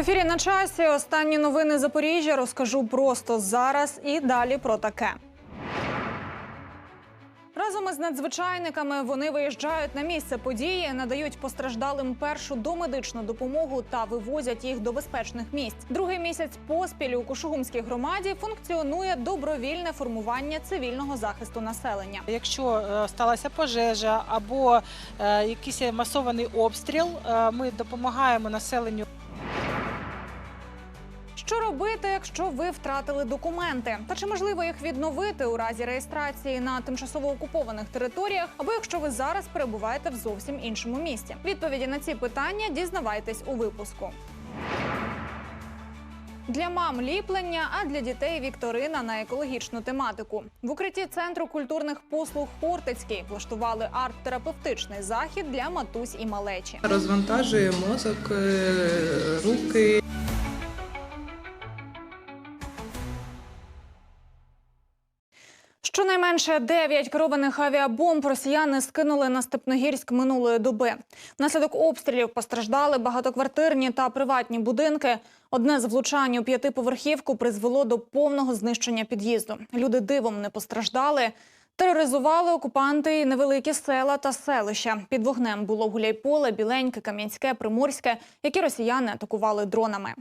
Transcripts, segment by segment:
ефірі на часі. Останні новини Запоріжжя розкажу просто зараз і далі про таке. Разом із надзвичайниками вони виїжджають на місце події, надають постраждалим першу домедичну допомогу та вивозять їх до безпечних місць. Другий місяць поспіль у Кушугумській громаді функціонує добровільне формування цивільного захисту населення. Якщо е, сталася пожежа або е, якийсь масований обстріл, е, ми допомагаємо населенню. Що робити, якщо ви втратили документи? Та чи можливо їх відновити у разі реєстрації на тимчасово окупованих територіях, або якщо ви зараз перебуваєте в зовсім іншому місті? Відповіді на ці питання дізнавайтесь у випуску. Для мам ліплення, а для дітей вікторина на екологічну тематику. В укритті центру культурних послуг Хортицький влаштували арт-терапевтичний захід для матусь і малечі. Розвантажує мозок, е, руки. Щонайменше 9 керованих авіабомб росіяни скинули на Степногірськ минулої доби. Внаслідок обстрілів постраждали багатоквартирні та приватні будинки. Одне з влучань у п'ятиповерхівку призвело до повного знищення під'їзду. Люди дивом не постраждали. Тероризували окупанти і невеликі села та селища. Під вогнем було Гуляйполе, Біленьке, Кам'янське, Приморське, які росіяни атакували дронами.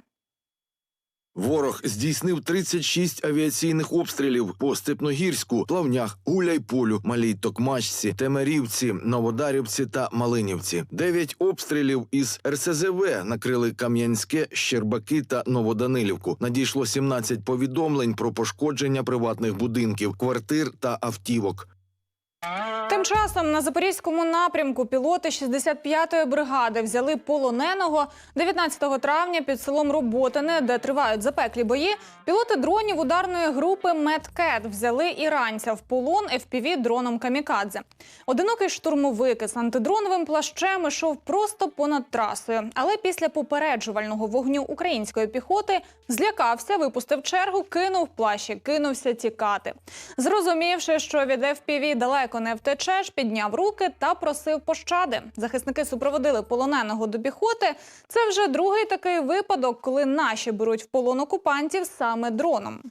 Ворог здійснив 36 авіаційних обстрілів по Степногірську, Плавнях, Гуляйполю, Малій Токмачці, Темерівці, Новодарівці та Малинівці. Дев'ять обстрілів із РСЗВ накрили Кам'янське, Щербаки та Новоданилівку. Надійшло 17 повідомлень про пошкодження приватних будинків, квартир та автівок. Тим часом на запорізькому напрямку пілоти 65-ї бригади взяли полоненого 19 травня під селом Роботине, де тривають запеклі бої. Пілоти дронів ударної групи Медкет взяли іранця в полон fpv дроном Камікадзе. Одинокий штурмовик із антидроновим плащем ішов просто понад трасою, але після попереджувального вогню української піхоти злякався, випустив чергу, кинув плащ і кинувся тікати. Зрозумівши, що від FPV далеко не втечеш, підняв руки та просив пощади. Захисники супроводили полоненого до піхоти. Це вже другий такий випадок, коли наші беруть в полон окупантів саме дроном.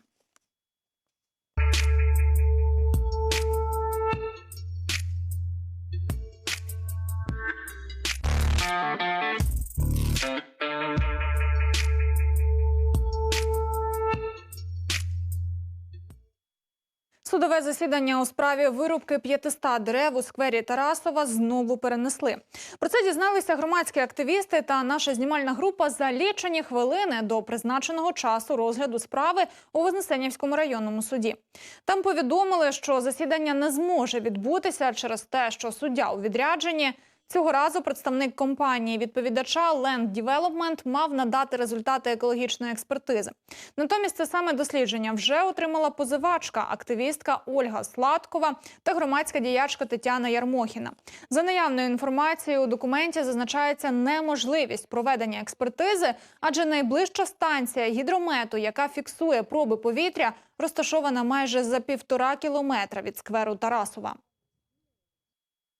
Судове засідання у справі вирубки 500 дерев у сквері Тарасова знову перенесли. Про це дізналися громадські активісти та наша знімальна група за лічені хвилини до призначеного часу розгляду справи у Вознесенівському районному суді. Там повідомили, що засідання не зможе відбутися через те, що суддя у відрядженні. Цього разу представник компанії відповідача Land Development мав надати результати екологічної експертизи. Натомість це саме дослідження вже отримала позивачка, активістка Ольга Сладкова та громадська діячка Тетяна Ярмохіна. За наявною інформацією у документі зазначається неможливість проведення експертизи, адже найближча станція гідромету, яка фіксує проби повітря, розташована майже за півтора кілометра від скверу Тарасова.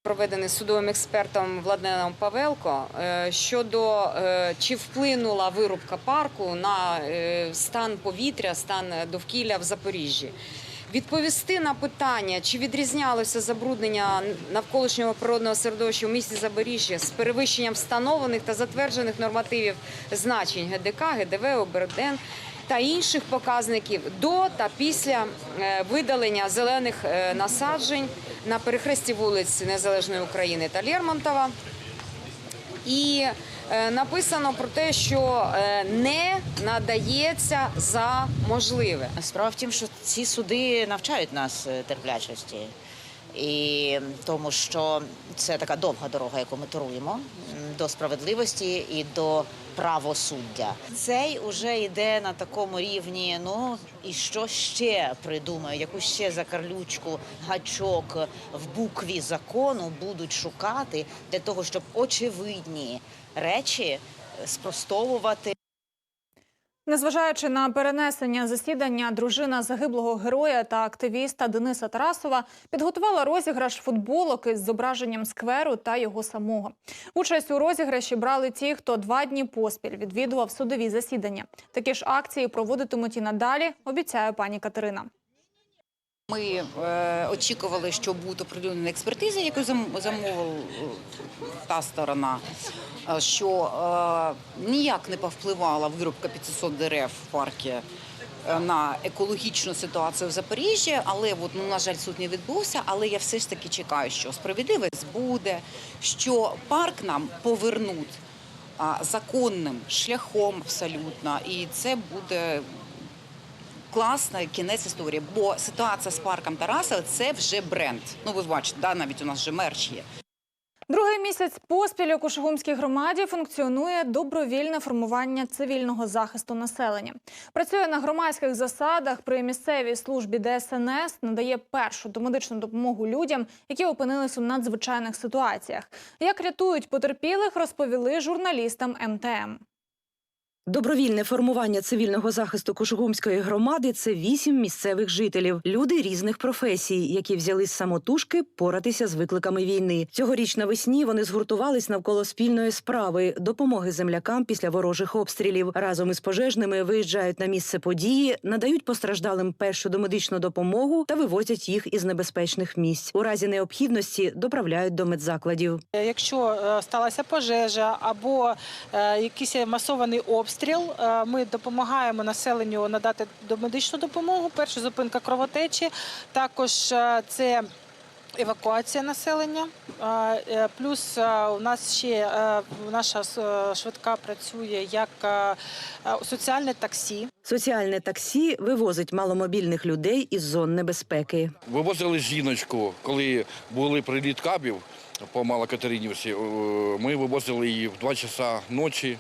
Проведений судовим експертом Владленом Павелко е, щодо е, чи вплинула вирубка парку на е, стан повітря, стан довкілля в Запоріжжі. Відповісти на питання, чи відрізнялося забруднення навколишнього природного середовища в місті Запоріжжя з перевищенням встановлених та затверджених нормативів значень ГДК, ГДВ, ОБРДН та інших показників до та після е, видалення зелених е, насаджень на перехресті вулиць Незалежної України та Лермонтова. І е, написано про те, що не надається за можливе. Справа в тім, що ці суди навчають нас терплячості. І тому, що це така довга дорога, яку ми туруємо до справедливості і до правосуддя. Цей уже йде на такому рівні. Ну і що ще придумаю? Яку ще закарлючку, гачок в букві закону будуть шукати для того, щоб очевидні речі спростовувати. Незважаючи на перенесення засідання, дружина загиблого героя та активіста Дениса Тарасова підготувала розіграш футболок із зображенням скверу та його самого. Участь у розіграші брали ті, хто два дні поспіль відвідував судові засідання. Такі ж акції проводитимуть і надалі, обіцяє пані Катерина. Ми е, очікували, що будуть оприлюднені експертизи, яку зам- замовила е, та сторона, е, що ніяк не повпливала вирубка 500 дерев в парку на екологічну ситуацію в Запоріжжі, але от, ну, на жаль, суд не відбувся. Але я все ж таки чекаю, що справедливість буде, що парк нам повернуть законним шляхом абсолютно, і це буде класний кінець історії, бо ситуація з парком Тараса це вже бренд. Ну ви бачите, да, навіть у нас вже мерч є. Другий місяць поспіль у Кушугумській громаді функціонує добровільне формування цивільного захисту населення. Працює на громадських засадах при місцевій службі ДСНС, надає першу домедичну допомогу людям, які опинились у надзвичайних ситуаціях. Як рятують потерпілих, розповіли журналістам МТМ. Добровільне формування цивільного захисту Кушугумської громади це вісім місцевих жителів, люди різних професій, які взялись самотужки поратися з викликами війни. Цьогоріч навесні вони згуртувались навколо спільної справи допомоги землякам після ворожих обстрілів. Разом із пожежними виїжджають на місце події, надають постраждалим першу домедичну допомогу та вивозять їх із небезпечних місць. У разі необхідності доправляють до медзакладів. Е, Якщо е, сталася пожежа або е, якийсь масований обстріл, е, ми допомагаємо населенню надати домедичну допомогу. Перша зупинка кровотечі, також е, це. Евакуація населення, Е, плюс у нас ще наша швидка працює як соціальне таксі. Соціальне таксі вивозить маломобільних людей із зон небезпеки. Вивозили жіночку, коли були приліт кабів по Малокатеринівці. Ми вивозили її в 2 часа ночі,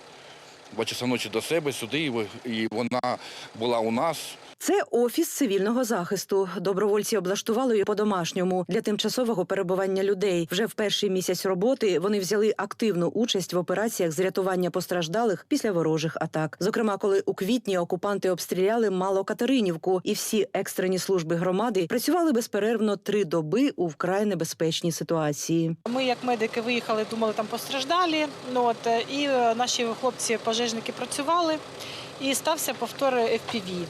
2 часа ночі до себе сюди, і вона була у нас. Це офіс цивільного захисту. Добровольці облаштували її по-домашньому для тимчасового перебування людей. Вже в перший місяць роботи вони взяли активну участь в операціях з рятування постраждалих після ворожих атак. Зокрема, коли у квітні окупанти обстріляли Малокатеринівку, і всі екстрені служби громади працювали безперервно три доби у вкрай небезпечній ситуації. Ми, як медики, виїхали, думали, там постраждалі. Ну от і е, наші хлопці-пожежники працювали, і стався повтор FPV.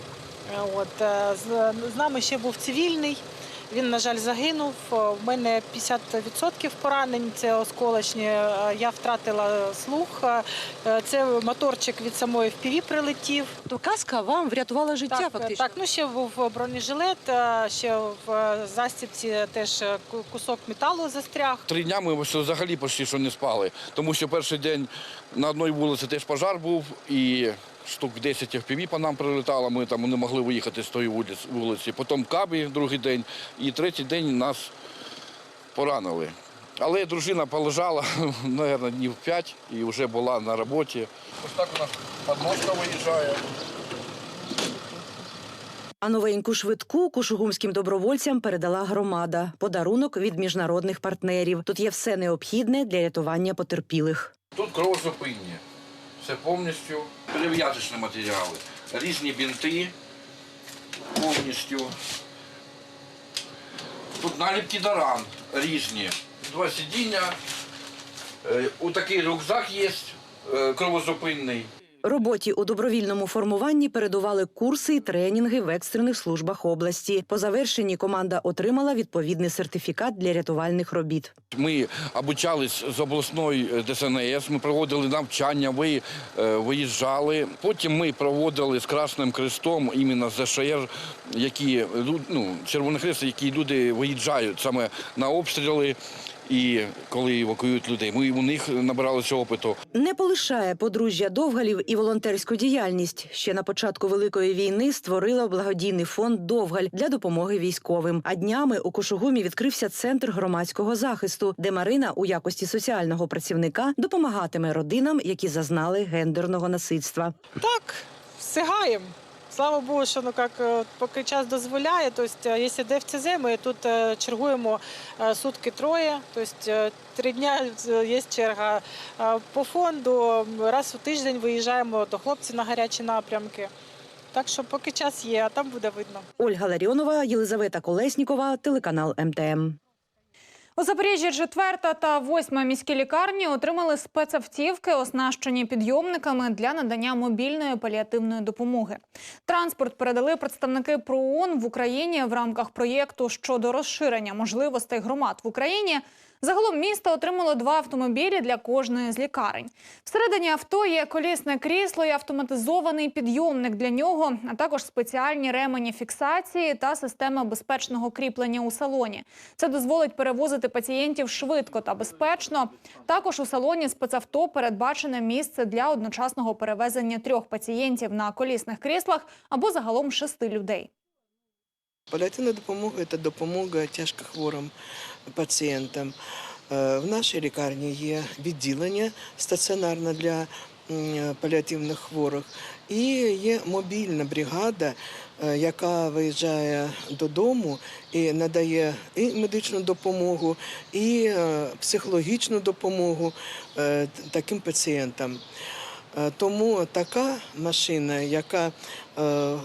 Е, От е, з, з нами ще був цивільний. Він, на жаль, загинув. У мене 50% поранень, це осколочні. Е, Я втратила слух. Е, Це моторчик від самої FPV прилетів. То каска вам врятувала життя Так, фактично. так, ну ще був бронежилет, е, ще в е, застібці теж е, кусок металу застряг. Три дня ми взагалі почти що не спали, тому що перший день на одній вулиці теж пожар був і штук 10 FPV по нам прилетало, ми там не могли виїхати з тої вулиці-. Потім кабі другий день, і третій день нас поранили. Але дружина полежала, мабуть, днів 5 і вже була на роботі. Ось так у нас подножка виїжджає. А новеньку швидку кушугумським добровольцям передала громада. Подарунок від міжнародних партнерів. Тут є все необхідне для рятування потерпілих. Тут кровозупинні. Все повністю. Перев'язочні матеріали. Різні бінти повністю. Тут наліпки до ран різні. Два сидіння. Е, У такий рюкзак є е, кровозупинний. Роботі у добровільному формуванні передували курси і тренінги в екстрених службах області. По завершенні команда отримала відповідний сертифікат для рятувальних робіт. Ми обучались з обласної е, ДСНС, ми проводили навчання, ви, е, виїжджали. Потім ми проводили з Красним Крестом іменно ЗШР, які ну, Червоний Хрест, які люди виїжджають саме на обстріли і коли евакуюють людей. Ми у них набиралися опиту. Не полишає подружжя Довгалів і волонтерську діяльність. Ще на початку великої війни створила благодійний фонд Довгаль для допомоги військовим. А днями у Кошугумі відкрився центр громадського захисту, де Марина у якості соціального працівника допомагатиме родинам, які зазнали гендерного насильства. Так, встигаємо. Слава Богу, що ну як е, поки час дозволяє. Тобто, е, якщо де в ЦЗ, ми тут е, чергуємо е, сутки троє. Тобто е, три дня є черга. По фонду раз у тиждень виїжджаємо до хлопців на гарячі напрямки. Так що поки час є, а там буде видно. Ольга Ларіонова, Єлизавета Колеснікова, телеканал МТМ. У Запоріжжі четверта та восьма міські лікарні отримали спецавтівки, оснащені підйомниками для надання мобільної паліативної допомоги. Транспорт передали представники ПРООН в Україні в рамках проєкту щодо розширення можливостей громад в Україні. Загалом місто отримало два автомобілі для кожної з лікарень. Всередині авто є колісне крісло і автоматизований підйомник для нього, а також спеціальні ремені фіксації та система безпечного кріплення у салоні. Це дозволить перевозити пацієнтів швидко та безпечно. Також у салоні спецавто передбачене місце для одночасного перевезення трьох пацієнтів на колісних кріслах або загалом шести людей. Паліативна допомога це допомога тяжкохворим пацієнтам. Е, В нашій лікарні є відділення стаціонарне для паліативних хворих, і є мобільна бригада, е, яка виїжджає додому і надає і медичну допомогу, і е, психологічну допомогу таким пацієнтам. Тому така машина, яка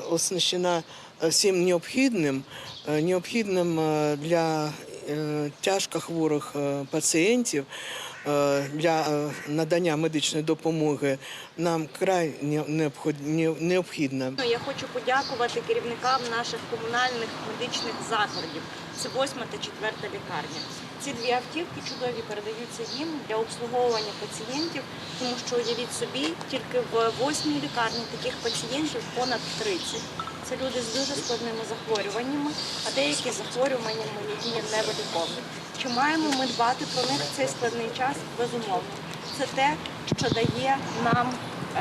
оснащена всім необхідним, необхідним для тяжко хворих е, пацієнтів, е, для е, надання медичної допомоги нам край не- необход- не- необхідна. Я хочу подякувати керівникам наших комунальних медичних закладів. Це восьма та четверта лікарня. Ці дві автівки чудові передаються їм для обслуговування пацієнтів, тому що уявіть собі, тільки в восьмій лікарні таких пацієнтів понад 30. Це люди з дуже складними захворюваннями, а деякі захворювання є невиліковні. Чи маємо ми дбати про них в цей складний час? Безумовно. Це те, що дає нам е,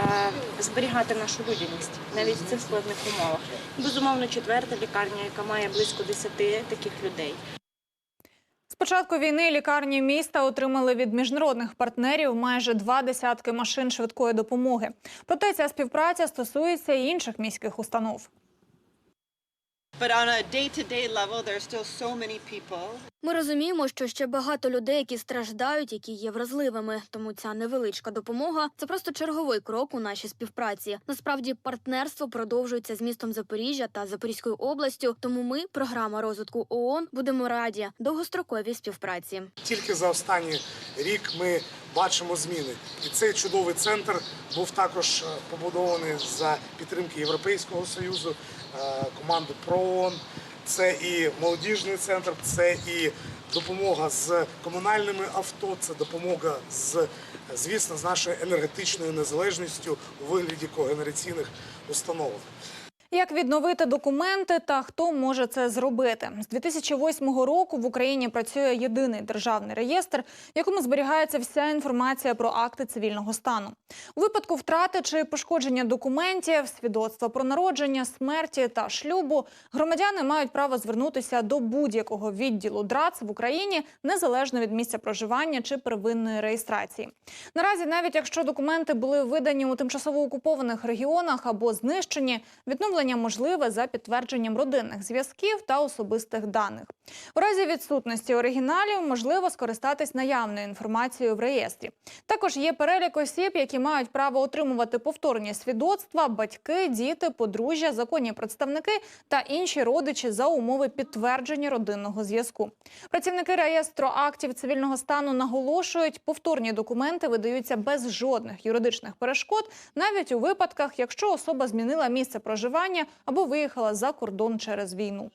зберігати нашу людяність навіть в цих складних умовах. Безумовно, четверта лікарня, яка має близько 10 таких людей. З початку війни лікарні міста отримали від міжнародних партнерів майже два десятки машин швидкої допомоги. Проте ця співпраця стосується і інших міських установ. Ми розуміємо, що ще багато людей, які страждають, які є вразливими. Тому ця невеличка допомога це просто черговий крок у нашій співпраці. Насправді, партнерство продовжується з містом Запоріжжя та Запорізькою областю. Тому ми, програма розвитку ООН, будемо раді довгостроковій співпраці. Тільки за останній рік ми бачимо зміни. І цей чудовий центр був також е, побудований за підтримки Європейського союзу, команди ПРООН. Це і молодіжний центр, це і допомога з комунальними авто, це допомога з, звісно, з нашою енергетичною незалежністю у вигляді когенераційних установок. Як відновити документи та хто може це зробити? З 2008 року в Україні працює єдиний державний реєстр, в якому зберігається вся інформація про акти цивільного стану. У випадку втрати чи пошкодження документів, свідоцтва про народження, смерті та шлюбу, громадяни мають право звернутися до будь-якого відділу ДРАЦ в Україні незалежно від місця проживання чи первинної реєстрації. Наразі, навіть якщо документи були видані у тимчасово окупованих регіонах або знищені, відновлення можливе за підтвердженням родинних зв'язків та особистих даних. У разі відсутності оригіналів можливо скористатись наявною інформацією в реєстрі. Також є перелік осіб, які мають право отримувати повторні свідоцтва, батьки, діти, подружжя, законні представники та інші родичі за умови підтвердження родинного зв'язку. Працівники реєстру актів цивільного стану наголошують, повторні документи видаються без жодних юридичних перешкод, навіть у випадках, якщо особа змінила місце проживання або виїхала за кордон через війну.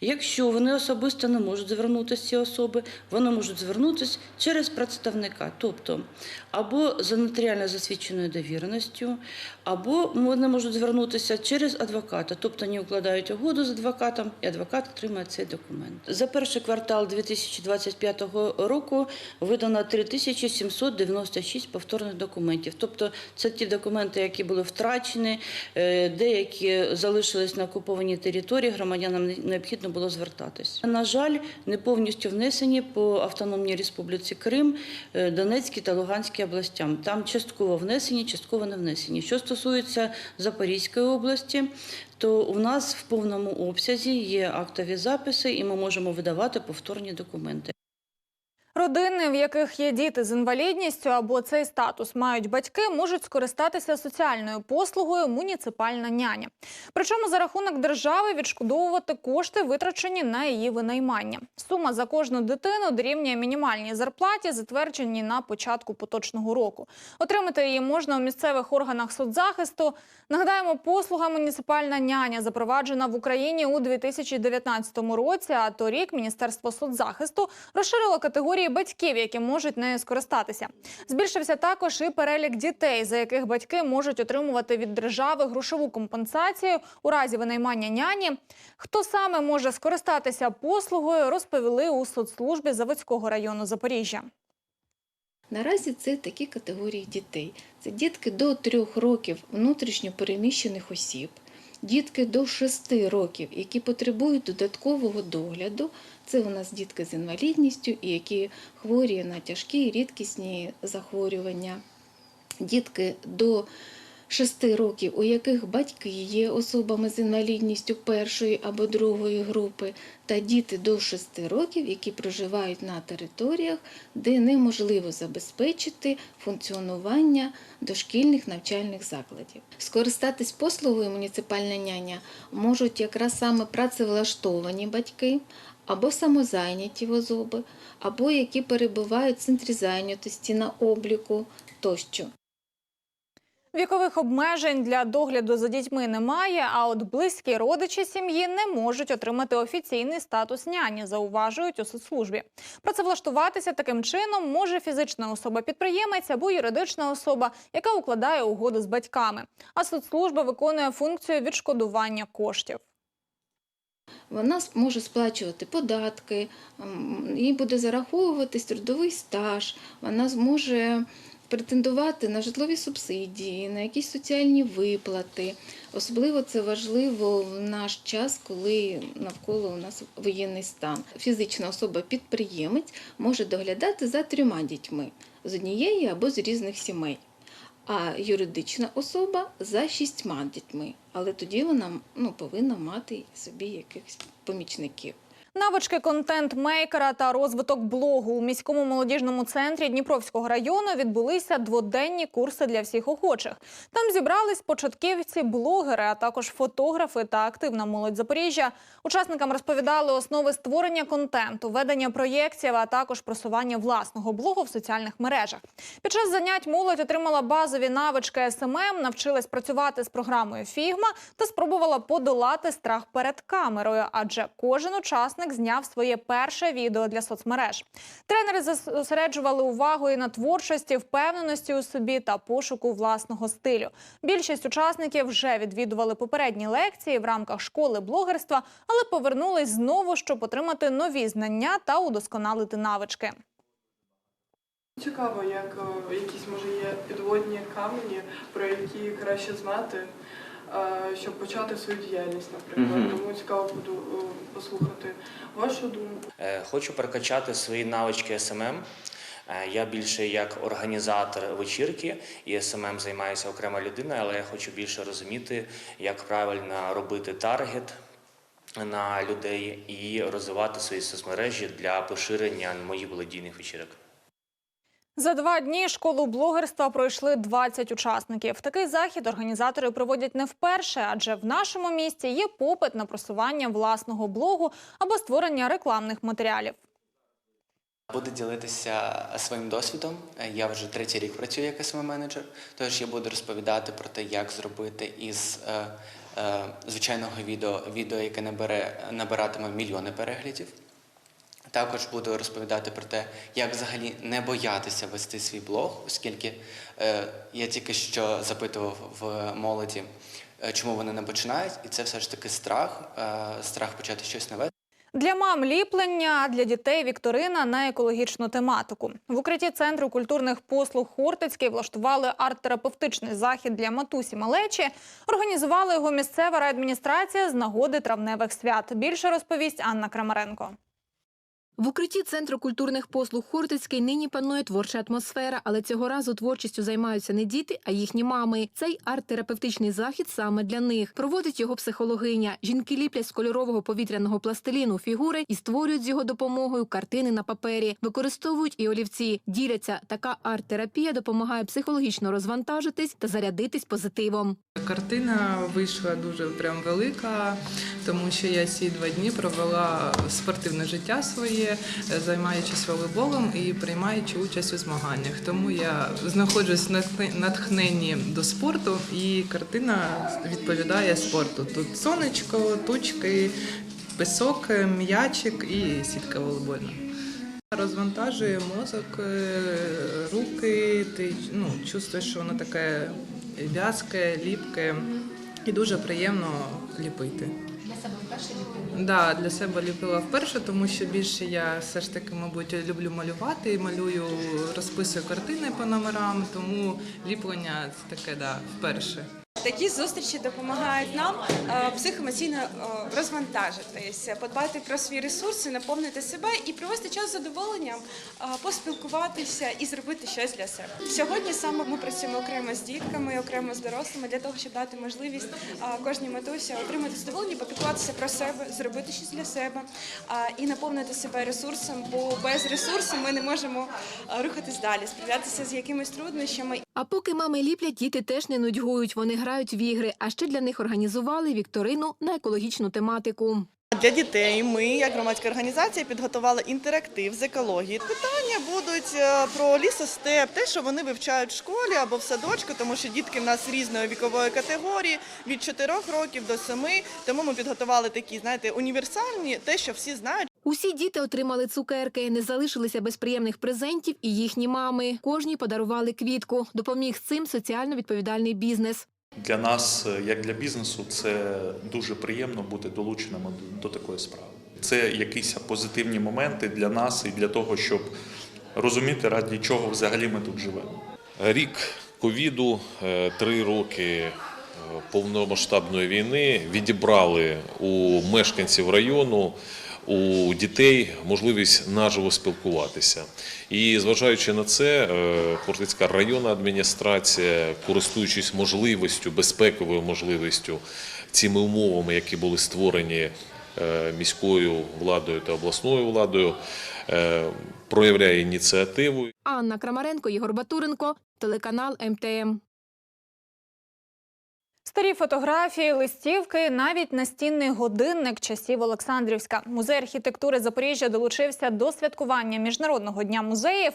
Якщо вони особисто не можуть звернутися ці особи, вони можуть звернутися через представника, тобто або за нотаріально засвідченою довіреністю, або вони можуть звернутися через адвоката, тобто вони укладають угоду з адвокатом, і адвокат отримає цей документ. За перший квартал 2025 року видано 3796 повторних документів. Тобто це ті документи, які були втрачені, е, деякі залишились на окупованій території, громадянам необхідно було звертатись. На жаль, не повністю внесені по Автономній Республіці Крим, е, Донецькій та Луганській областям. Там частково внесені, частково не внесені. Що стосується Запорізької області, то у нас в повному обсязі є актові записи, і ми можемо видавати повторні документи. Родини, в яких є діти з інвалідністю або цей статус мають батьки, можуть скористатися соціальною послугою муніципальна няня. Причому за рахунок держави відшкодовувати кошти, витрачені на її винаймання. Сума за кожну дитину дорівнює мінімальній зарплаті, затвердженій на початку поточного року. Отримати її можна у місцевих органах соцзахисту. Нагадаємо, послуга муніципальна няня запроваджена в Україні у 2019 році. А торік Міністерство соцзахисту розширило категорії батьків, які можуть нею скористатися. Збільшився також і перелік дітей, за яких батьки можуть отримувати від держави грошову компенсацію у разі винаймання няні. Хто саме може скористатися послугою, розповіли у соцслужбі Заводського району Запоріжжя. Наразі це такі категорії дітей. Це дітки до 3 років внутрішньо переміщених осіб, дітки до 6 років, які потребують додаткового догляду. Це у нас дітки з інвалідністю які хворі на тяжкі і рідкісні захворювання. Дітки до 6 років, у яких батьки є особами з інвалідністю першої або другої групи, та діти до 6 років, які проживають на територіях, де неможливо забезпечити функціонування дошкільних навчальних закладів. Скористатись послугою муніципальна няня можуть якраз саме працевлаштовані батьки, або самозайняті особи, або які перебувають в центрі зайнятості на обліку тощо. Вікових обмежень для догляду за дітьми немає, а от близькі родичі сім'ї не можуть отримати офіційний статус няні, зауважують у соцслужбі. Працевлаштуватися таким чином може фізична особа-підприємець або юридична особа, яка укладає угоду з батьками. А соцслужба виконує функцію відшкодування коштів. Вона може сплачувати податки, їй буде зараховуватись трудовий стаж, вона зможе претендувати на житлові субсидії, на якісь соціальні виплати. Особливо це важливо в наш час, коли навколо у нас воєнний стан. Фізична особа-підприємець може доглядати за трьома дітьми з однієї або з різних сімей. А юридична особа за шістьма дітьми, але тоді вона ну, повинна мати собі якихось помічників. Навички контент-мейкера та розвиток блогу у міському молодіжному центрі Дніпровського району відбулися дводенні курси для всіх охочих. Там зібрались початківці, блогери, а також фотографи та активна молодь Запоріжжя. Учасникам розповідали основи створення контенту, ведення проєктів, а також просування власного блогу в соціальних мережах. Під час занять молодь отримала базові навички СММ, навчилась працювати з програмою Фігма та спробувала подолати страх перед камерою, адже кожен учасник зняв своє перше відео для соцмереж. Тренери зосереджували увагу і на творчості, впевненості у собі та пошуку власного стилю. Більшість учасників вже відвідували попередні лекції в рамках школи блогерства, але повернулись знову, щоб отримати нові знання та удосконалити навички. Цікаво, як е, якісь може є підводні камені, про які краще знати, щоб почати свою діяльність, наприклад. Мгм. Тому цікаво буду е, послухати вашу думку. Е, Хочу прокачати свої навички СММ. Е, Я більше як організатор вечірки і СММ займаюся окрема людина, але я хочу більше розуміти, як правильно робити таргет на людей і розвивати свої соцмережі для поширення моїх благодійних вечірок. За два дні школу блогерства пройшли 20 учасників. Такий захід організатори проводять не вперше, адже в нашому місті є попит на просування власного блогу або створення рекламних матеріалів. Буду ділитися своїм досвідом. Я вже третій рік працюю як smm менеджер тож я буду розповідати про те, як зробити із е, е, звичайного відео відео, яке набере, набиратиме мільйони переглядів. Також буду розповідати про те, як взагалі не боятися вести свій блог, оскільки е, я тільки що запитував в молоді, е, чому вони не починають, і це все ж таки страх, е, страх почати щось нове. Для мам ліплення, а для дітей вікторина на екологічну тематику. В укритті центру культурних послуг Хортицький влаштували арт-терапевтичний захід для матусі малечі. Організувала його місцева райадміністрація з нагоди травневих свят. Більше розповість Анна Крамаренко. В укритті центру культурних послуг Хортицький нині панує творча атмосфера, але цього разу творчістю займаються не діти, а їхні мами. Цей арт-терапевтичний захід саме для них. Проводить його психологиня. Жінки ліплять з кольорового повітряного пластиліну фігури і створюють з його допомогою картини на папері. Використовують і олівці. Діляться. Така арт-терапія допомагає психологічно розвантажитись та зарядитись позитивом. Картина вийшла дуже прям велика, тому що я ці два дні провела спортивне життя своє, займаючись волейболом і приймаючи участь у змаганнях. Тому я знаходжусь в натхненні до спорту, і картина відповідає спорту. Тут сонечко, тучки, пісок, м'ячик і сітка волейбольна. Розвантажує мозок, е, руки, ти ну, чувствуєш, що воно таке в'язке, ліпке і дуже приємно ліпити. Себе вперше ліпила? Да, для себе ліпила вперше, тому що більше я все ж таки, мабуть, люблю малювати малюю, розписую картини по номерам, тому ліплення це таке, да, вперше. Такі зустрічі допомагають нам е, психоемоційно е, розвантажитись, подбати про свої ресурси, наповнити себе і провести час з задоволенням, е, поспілкуватися і зробити щось для себе. Сьогодні саме ми працюємо окремо з дітками, окремо з дорослими для того, щоб дати можливість кожній матусі отримати задоволення, попіклуватися про себе, зробити щось для себе і наповнити себе ресурсом, бо без ресурсу ми не можемо рухатись далі, справлятися з якимись труднощами. А поки мами ліплять, діти теж не нудьгують. Вони грають в ігри. А ще для них організували вікторину на екологічну тематику. Для дітей ми, як громадська організація, підготували інтерактив з екології. Питання будуть е, про лісостеп, те, що вони вивчають в школі або в садочку, тому що дітки в нас різної вікової категорії від 4 років до 7. Тому ми підготували такі, знаєте, універсальні, те, що всі знають. Усі діти отримали цукерки, не залишилися без приємних презентів і їхні мами. Кожній подарували квітку. Допоміг з цим соціально відповідальний бізнес. Для нас, е, як для бізнесу, це дуже приємно бути долученими до такої справи. Це якісь позитивні моменти для нас і для того, щоб розуміти, раді чого взагалі ми тут живемо. Рік ковіду, е, три роки е, повномасштабної війни відібрали у мешканців району. У дітей можливість наживо спілкуватися, і зважаючи на це, е, Хортицька районна адміністрація, користуючись можливістю, безпековою можливістю, цими умовами, які були створені е, міською владою та обласною владою, е, проявляє ініціативу. Анна Крамаренко, Єгор Батуренко, телеканал МТМ. Старі фотографії, листівки, навіть настінний годинник часів Олександрівська. Музей архітектури Запоріжжя долучився до святкування Міжнародного дня музеїв.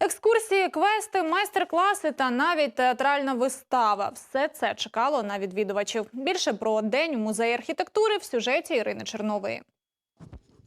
Екскурсії, квести, майстер-класи та навіть театральна вистава. Все це чекало на відвідувачів. Більше про день музею архітектури в сюжеті Ірини Чернової.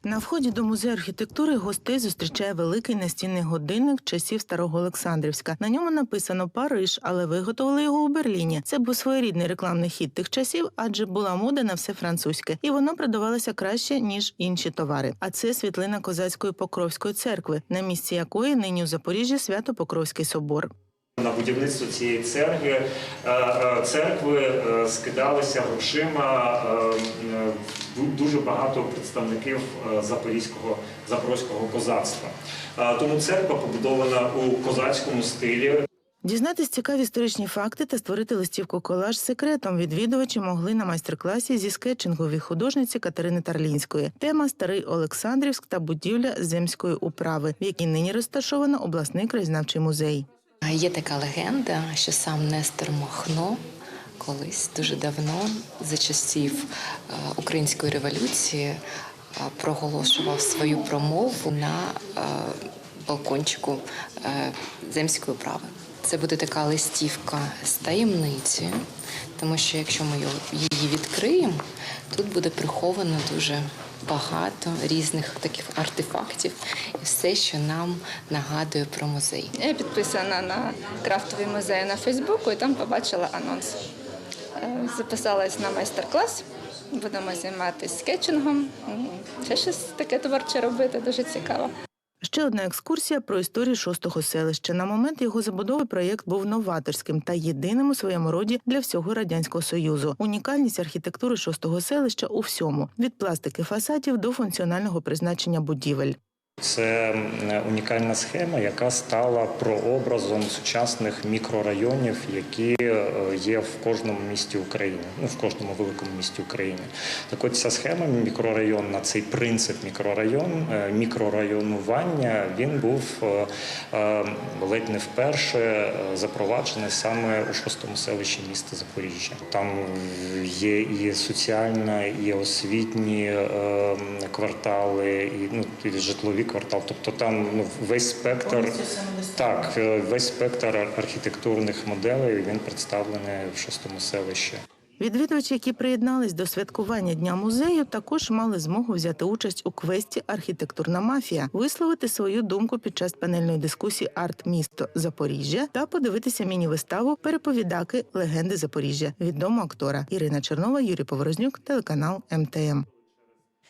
На вході до музею архітектури гостей зустрічає великий настінний годинник часів старого Олександрівська. На ньому написано Париж, але виготовили його у Берліні. Це був своєрідний рекламний хід тих часів, адже була мода на все французьке, і воно продавалося краще ніж інші товари. А це світлина козацької Покровської церкви, на місці якої нині у Запоріжжі свято Покровський собор. На будівництво цієї церкви, е, е, церкви е, скидалися грошима ду- дуже багато представників запорізького запорозького козацтва. Тому церква побудована у козацькому стилі. Дізнатись цікаві історичні факти та створити листівку колаж секретом відвідувачі могли на майстер-класі зі скетчингу від художниці Катерини Тарлінської. Тема Старий Олександрівськ та будівля земської управи, в якій нині розташовано обласний краєзнавчий музей. Є така легенда, що сам Нестор Махно колись дуже давно, за часів е, української революції, е, проголошував свою промову на е, балкончику земської управи. Це буде така листівка з таємницею, тому що якщо ми її відкриємо, тут буде приховано дуже багато різних таких артефактів і все, що нам нагадує про музей. Я підписана на крафтовий музей на Фейсбуку і там побачила анонс. Е, Записалась на майстер-клас Будемо займатися скетчингом, ще щось таке творче робити, дуже цікаво. Ще одна екскурсія про історію шостого селища. На момент його забудови проєкт був новаторським та єдиним у своєму роді для всього радянського союзу. Унікальність архітектури шостого селища у всьому від пластики фасадів до функціонального призначення будівель. Це унікальна схема, яка стала прообразом сучасних мікрорайонів, які е, є в кожному місті України, ну в кожному великому місті України. Так от ця схема мікрорайонна, цей принцип мікрорайон, е, мікрорайонування, він був е, ледь не вперше запроваджений саме у шостому селищі міста Запоріжжя. Там є і соціальна, і освітні квартали, і ну і житлові квартали. Тобто там ну весь спектр так, е, весь спектр архітектурних моделей він представлений в шостому селищі. Відвідувачі, які приєднались до святкування дня музею, також мали змогу взяти участь у квесті Архітектурна мафія, висловити свою думку під час панельної дискусії Арт місто Запоріжжя та подивитися міні-виставу Переповідаки легенди Запоріжжя відомого актора Ірина Чернова, Юрій Поворознюк, телеканал МТМ.